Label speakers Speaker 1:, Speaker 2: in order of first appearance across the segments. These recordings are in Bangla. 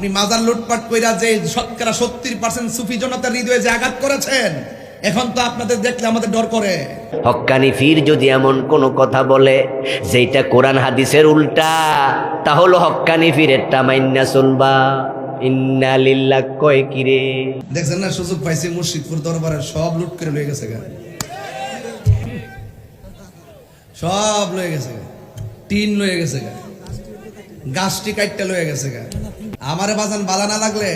Speaker 1: আপনি মাজার লুটপাট কইরা যে শতকরা সত্তর পার্সেন্ট সুফি জনতার হৃদয়ে যে আঘাত করেছেন এখন তো আপনাদের দেখলে আমাদের ডর করে।
Speaker 2: হক্কানি ফির যদি এমন কোনো কথা বলে যেটা কোরআন হাদিসের উল্টা তাহলে হক্কানি ফিরেরটা মাইন্না শুনবা। ইন্নালিল্লাহ কয় কিরে
Speaker 1: দেখছেন না সুযোগ পাইছে মুর্শিদপুর দরবারে সব লুট করে লয়ে গেছে গা। সব লয়ে গেছে টিন লয়ে গেছে গা। গাছটি কাটতে লয়ে গেছে গা। আমারে বাজান বালা না লাগলে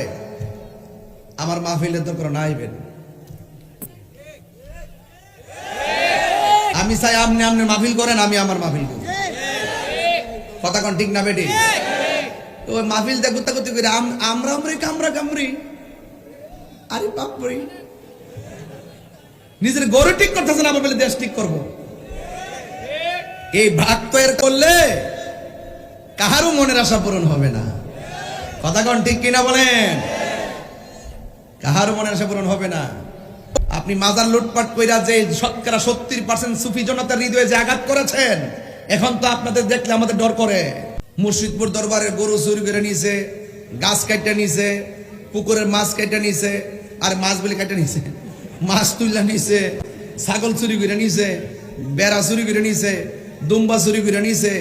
Speaker 1: আমার মাহফিলের দরকার না আইবেন আমি চাই আপনি আপনি মাহফিল করেন, আমি আমার মাহফিল করি কথা ঠিক না বেটি? ওই মাহফিল দেখতে করতে করে আমরা আমরি কামরা কামরি। আরে বাপরে। নিজের গরু ঠিক করতেছে না, বলে দেশ ঠিক করব। এই ভাগ তৈর করলে কাহারও মনের আশা পূরণ হবে না। কথা কোন ঠিক কিনা বলেন? কাহারও মনের আশা পূরণ হবে না? আপনি মাজার লুটপাট কইরা যে শতকরা সত্তর পার্সেন্ট সুফি জনতার হৃদয়ে যে আঘাত করেছেন, এখন তো আপনাদের দেখলে আমাদের ডর করে। মুর্শিদপুর দরবারের গরু চুরি করে নিছে, গাছ কাটতে নিছে, পুকুরের মাছ কেটে নিছে, আর মাছ বলে কেটে নিছে, মাছ তুলে নিছে, ছাগল চুরি করে নিছে, বেড়া চুরি করে নিছে, দুম্বা চুরি করে নিছে,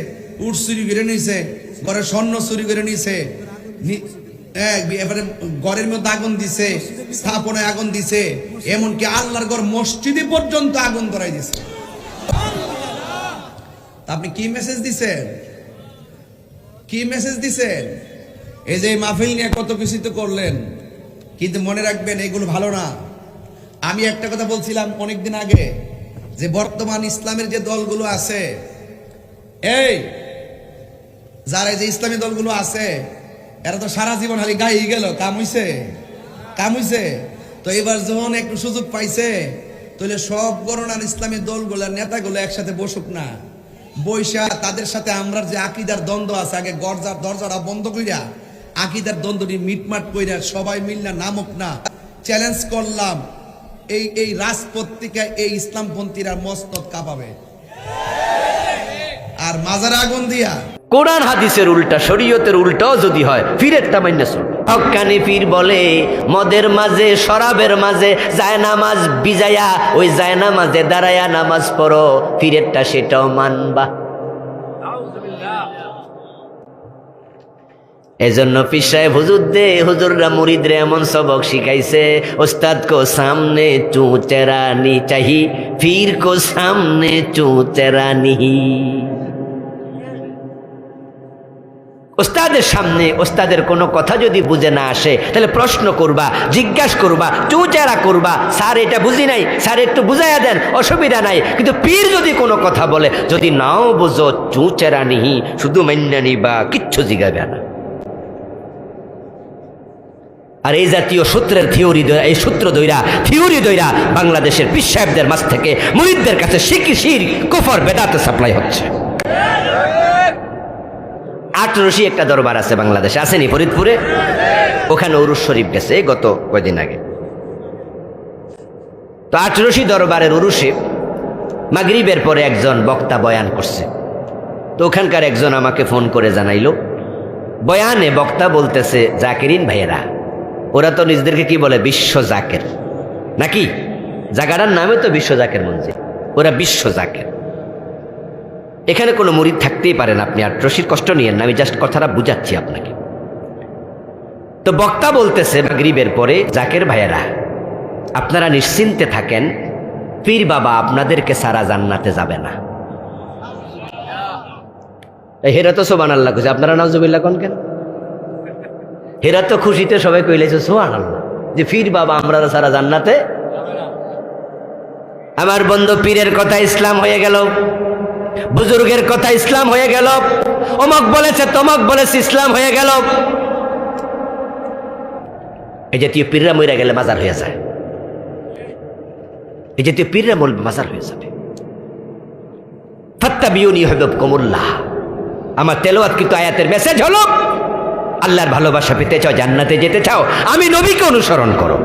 Speaker 1: উট চুরি করে নিছে, ঘরে স্বর্ণ চুরি করে নিছে এবারে ঘরের মধ্যে আগুন দিছে, স্থাপনায় আগুন দিছে, এমনকি আল্লাহর ঘর মসজিদে পর্যন্ত আগুন ধরাই দিছে। আপনি কি মেসেজ দিছেন? কি মেসেজ দিছেন? এই যে মাহফিল নিয়ে কত কিছু তো করলেন, কিন্তু মনে রাখবেন এগুলো ভালো না। আমি একটা কথা বলছিলাম অনেকদিন আগে, যে বর্তমান ইসলামের যে দলগুলো আছে, এই, যারা যে ইসলামী দলগুলো আছে এরা তো সারা জীবন খালি গাই গেল, কাম হইছে। কাম হইছে। তো এবার যখন একটু সুযোগ পাইছে, তাহলে সব গণনার ইসলামী দলগুলোর নেতাগুলো একসাথে বসুক না। বৈশা তাদের সাথে আমরা যে আকিদার দ্বন্দ্ব আছে, আগে গরজার দরজাটা বন্ধ কইরা আকিদার দ্বন্দ্বটি মিটমাট কইরা সবাই মিলনা নামক না। চ্যালেঞ্জ করলাম, এই এই রাজপত্রিকা এই ইসলামপন্থীরা মস্তদ কাঁপাবে। আর মাজার আগুন দিয়া
Speaker 2: কোরআন হাদিসের উল্টা, শরীয়তের উল্টাও যদি হয়, ফিরের তামাইন্না শুন হক্কানি পীর বলে, মদের মাঝে, শরাবের মাঝে, যায় নামাজ বিজায়া, ওই যায় নামাজে দাঁড়ায়া নামাজ পড়ো, ফিরেরটা সেটাও মানবা। এজন্য সাহেব হুজুর দে হুজুররা মুরিদরে এমন সবক শিখাইছে ওস্তাদ কো সামনে চু চেরানি চাহি ফির কো সামনে চু চেরানি ওস্তাদের সামনে ওস্তাদের কোনো কথা যদি বুঝে না আসে, তাহলে প্রশ্ন করবা, জিজ্ঞাসা করবা, চুচারা করবা, স্যার, এটা বুঝি নাই, স্যার, একটু বুঝাইয়া দেন, অসুবিধা নাই। কিন্তু পীর যদি কোনো কথা বলে, যদি নাও বুঝো, চুচেরা নিহি, শুধু মান্যা বা কিচ্ছু জিগাবে না। আর এই জাতীয় সূত্রের থিওরি এই সূত্র দইরা থিওরি দইরা বাংলাদেশের পীর সাহেবদের মাছ থেকে মুরিদদের কাছে শিকি শির কুফর বেদাতে সাপ্লাই হচ্ছে। আটরশি একটা দরবার আছে বাংলাদেশে। আসেনি ফরিদপুরে? ওখানে উরুস শরীফ গেছে গত কয়দিন আগে। তো আটরশি দরবারের উরুসে মাগরিবের পরে একজন বক্তা বয়ান করছে। তো ওখানকার একজন আমাকে ফোন করে জানাইলো, বয়ানে বক্তা বলতেছে, জাকেরিন ভাইয়েরা, ওরা তো নিজেদেরকে কি বলে, বিশ্ব জাকের? নাকি? জায়গাটার নামে তো বিশ্ব জাকের মঞ্জিল। ওরা বিশ্ব জাকের। এখানে কোনো মুরিদ থাকতেই পারেন আপনি, আর রশির কষ্ট নিয়েন না। আমি জাস্ট কথাটা বুঝাচ্ছি আপনাকে। তো বক্তা বলতেছে, মাগরিবের পরে, জাকের ভাইয়েরা, আপনারা নিশ্চিন্তে থাকেন, পীর বাবা আপনাদেরকে সারা জান্নাতে যাবে না। হেরা তো সোবান আল্লাহ খুশি। আপনারা নাজুবিল্লা কোন কেন? হেরা তো খুশিতে সবাই কইলেছে সোহান আল্লাহ যে ফির বাবা আমরা সারা জান্নাতে আমার বন্ধু, পীরের কথা ইসলাম হয়ে গেল। বুজুর্গের কথা ইসলাম হয়ে গেল। অমক বলেছে, তমক বলেছে, ইসলাম হয়ে গেল। এই জাতীয় পীররা মরে গেলে মাজার হয়ে যায়। এই জাতীয় পীররা মরবে মাজার হয়ে যাবে। ফত্তা বিউনি হবে কমুল্লাহ আমার তেলোয়াত কিন্তু আয়াতের মেসেজ হলো, আল্লাহর ভালোবাসা পেতে চাও, জান্নাতে যেতে চাও, আমি নবীকে অনুসরণ করো।